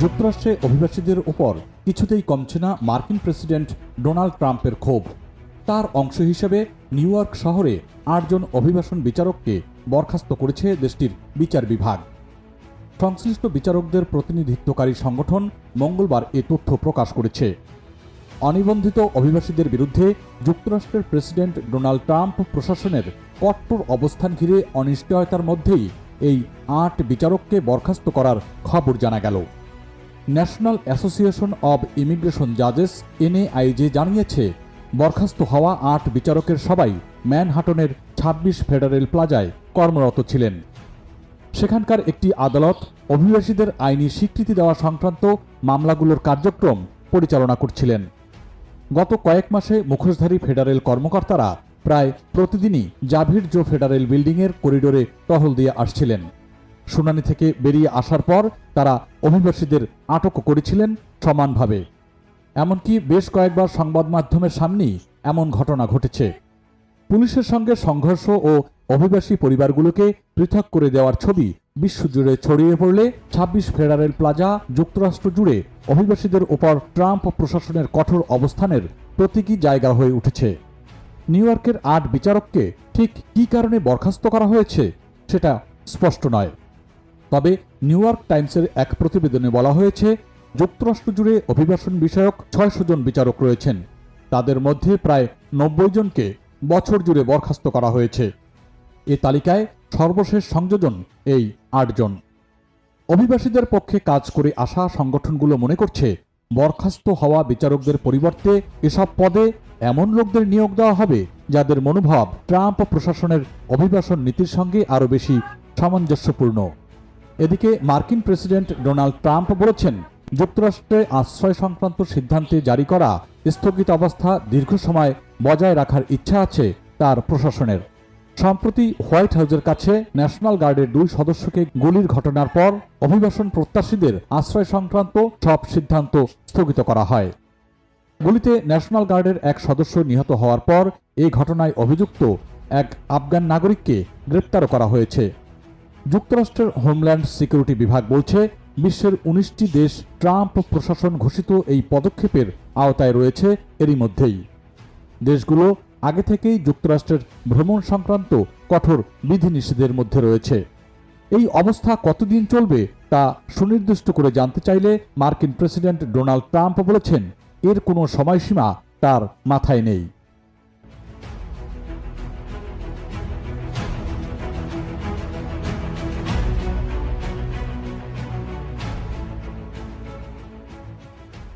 যুক্তরাষ্ট্রে অভিবাসীদের উপর কিছুতেই কমছে না মার্কিন প্রেসিডেন্ট ডোনাল্ড ট্রাম্পের ক্ষোভ। তার অংশ হিসেবে নিউ ইয়র্ক শহরে আটজন অভিবাসন বিচারককে বরখাস্ত করেছে দেশটির বিচার বিভাগ। সংশ্লিষ্ট বিচারকদের প্রতিনিধিত্বকারী সংগঠন মঙ্গলবার এ তথ্য প্রকাশ করেছে। অনিবন্ধিত অভিবাসীদের বিরুদ্ধে যুক্তরাষ্ট্রের প্রেসিডেন্ট ডোনাল্ড ট্রাম্প প্রশাসনের কট্টর অবস্থান ঘিরে অনিশ্চয়তার মধ্যেই এই আট বিচারককে বরখাস্ত করার খবর জানা গেল। ন্যাশনাল অ্যাসোসিয়েশন অব ইমিগ্রেশন জাজেস, এনএআইজে, জানিয়েছে, বরখাস্ত হওয়া আট বিচারকের সবাই ম্যানহাটনের ২৬ ফেডারেল প্লাজায় কর্মরত ছিলেন। সেখানকার একটি আদালত অভিবাসীদের আইনি স্বীকৃতি দেওয়া সংক্রান্ত মামলাগুলোর কার্যক্রম পরিচালনা করছিলেন। গত কয়েক মাসে মুখোশধারী ফেডারেল কর্মকর্তারা প্রায় প্রতিদিনই জাভির জো ফেডারেল বিল্ডিংয়ের করিডোরে টহল দিয়ে আসছিলেন। শুনানি থেকে বেরিয়ে আসার পর তারা অভিবাসীদের আটক করেছিলেন সমানভাবে। এমনকি বেশ কয়েকবার সংবাদ মাধ্যমের সামনেই এমন ঘটনা ঘটেছে। পুলিশের সঙ্গে সংঘর্ষ ও অভিবাসী পরিবারগুলোকে পৃথক করে দেওয়ার ছবি বিশ্বজুড়ে ছড়িয়ে পড়লে ২৬ ফেডারেল প্লাজা যুক্তরাষ্ট্র জুড়ে অভিবাসীদের ওপর ট্রাম্প প্রশাসনের কঠোর অবস্থানের প্রতীকী জায়গা হয়ে উঠেছে। নিউ ইয়র্কের আট বিচারককে ঠিক কী কারণে বরখাস্ত করা হয়েছে সেটা স্পষ্ট নয়। তবে নিউ ইয়র্ক টাইমসের এক প্রতিবেদনে বলা হয়েছে, যুক্তরাষ্ট্র জুড়ে অভিবাসন বিষয়ক ছয়শো জন বিচারক রয়েছেন। তাদের মধ্যে প্রায় নব্বই জনকে বছর জুড়ে বরখাস্ত করা হয়েছে। এ তালিকায় সর্বশেষ সংযোজন এই আটজন অভিবাসীদের পক্ষে কাজ করে আসা সংগঠনগুলো মনে করছে, বরখাস্ত হওয়া বিচারকদের পরিবর্তে এসব পদে এমন লোকদের নিয়োগ দেওয়া হবে যাদের মনোভাব ট্রাম্প প্রশাসনের অভিবাসন নীতির সঙ্গে আরও বেশি সামঞ্জস্যপূর্ণ। এদিকে মার্কিন প্রেসিডেন্ট ডোনাল্ড ট্রাম্প বলেছেন, যুক্তরাষ্ট্রে আশ্রয় সংক্রান্ত সিদ্ধান্তে জারি করা স্থগিত অবস্থা দীর্ঘ সময় বজায় রাখার ইচ্ছা আছে তার প্রশাসনের। সম্প্রতি হোয়াইট হাউসের কাছে ন্যাশনাল গার্ডের দুই সদস্যকে গুলির ঘটনার পর অভিবাসন প্রত্যাশীদের আশ্রয় সংক্রান্ত সব সিদ্ধান্ত স্থগিত করা হয়। গুলিতে ন্যাশনাল গার্ডের এক সদস্য নিহত হওয়ার পর এই ঘটনায় অভিযুক্ত এক আফগান নাগরিককে গ্রেপ্তার করা হয়েছে। যুক্তরাষ্ট্রের হোমল্যান্ড সিকিউরিটি বিভাগ বলছে, বিশ্বের উনিশটি দেশ ট্রাম্প প্রশাসন ঘোষিত এই পদক্ষেপের আওতায় রয়েছে এরই মধ্যেই। দেশগুলো আগে থেকেই যুক্তরাষ্ট্রের ভ্রমণ সংক্রান্ত কঠোর বিধিনিষেধের মধ্যে রয়েছে। এই অবস্থা কতদিন চলবে তা সুনির্দিষ্ট করে জানতে চাইলে মার্কিন প্রেসিডেন্ট ডোনাল্ড ট্রাম্প বলেছেন, এর কোনো সময়সীমা তার মাথায় নেই।